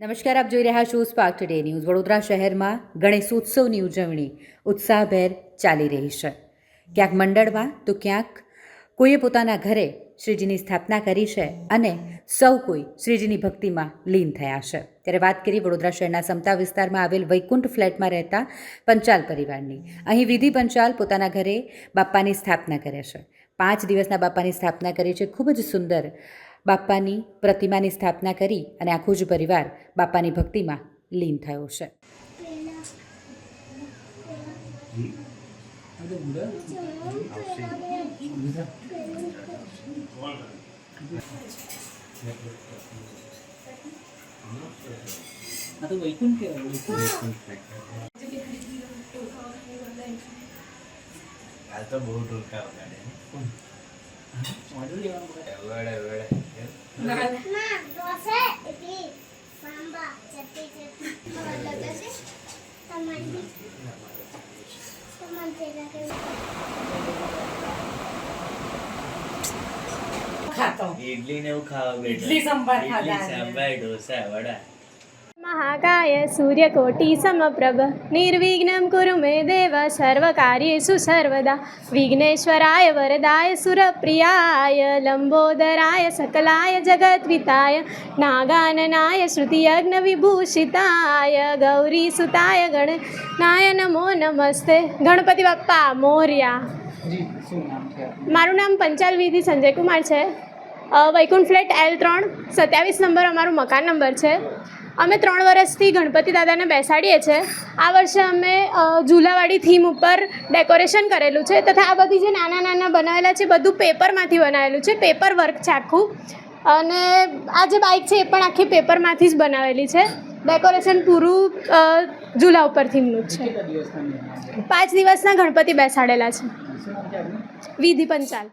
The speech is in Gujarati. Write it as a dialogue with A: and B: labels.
A: નમસ્કાર, આપ જોઈ રહ્યા છો સ્પાર્ક ટુડે ન્યૂઝ વડોદરા શહેરમાં ગણેશોત્સવની ઉજવણી ઉત્સાહભેર ચાલી રહી છે. ક્યાંક મંડળમાં તો ક્યાંક કોઈએ પોતાના ઘરે શ્રીજીની સ્થાપના કરી છે અને સૌ કોઈ શ્રીજીની ભક્તિમાં લીન થયા છે. ત્યારે વાત કરી વડોદરા શહેરના સમતા વિસ્તારમાં આવેલ વૈકુંઠ ફ્લેટમાં રહેતા પંચાલ પરિવારની. અહીં વિધિ પંચાલ પોતાના ઘરે બાપ્પાની સ્થાપના કરે છે. પાંચ દિવસના બાપ્પાની સ્થાપના કરી છે. ખૂબ જ સુંદર બાપ્પાની પ્રતિમાની સ્થાપના કરી અને આખો જ પરિવાર બાપ્પાની ભક્તિમાં લીન થયો છે.
B: હાલ તો બહુ ઢોલકા વગાડે. વડે વડે
C: દોસે ઇડલી
B: ને એવું ખાવા બેઠો.
D: ઇડલી સંભાર ખાધા
B: ઇડલી સંભાર ઢોસા વડા.
E: મહાકાય સૂર્યકોટી સમપ્રભ નિર્વિઘ્ન કુરુ મે દેવ સર્વકાર્યેષુ સર્વદા વિઘ્નેશ્વરાય વરદાય સુરપ્રિયાય લંબોદરાય સકલાય જગદ્વિતાય નાગાનનાય શ્રુતિયજ્ઞ વિભૂષિતાય ગૌરીસુતાય ગણનાય નમો નમસ્તે ગણપતિ બાપ્પા મોર્યા? મારું નામ પંચાલ વિધિ સંજય કુમાર છે વૈકુંઠ ફ્લેટ એલ ત્રણ સત્યાવીસ નંબર અમારું મકાન નંબર છે. અમે ત્રણ વર્ષથી ગણપતિ દાદાને બેસાડીએ છીએ આ વર્ષે અમે ઝૂલાવાળી થીમ ઉપર ડેકોરેશન કરેલું છે તથા આ બધી જે નાના નાના બનાવેલા છે બધું પેપરમાંથી બનાવેલું છે પેપર વર્ક છે આખું. અને આ જે બાઇક છે એ પણ આખી પેપરમાંથી જ બનાવેલી છે. ડેકોરેશન પૂરું ઝૂલા ઉપર થીમનું જ છે? પાંચ દિવસના ગણપતિ બેસાડેલા છે. વિધિ પંચાલ.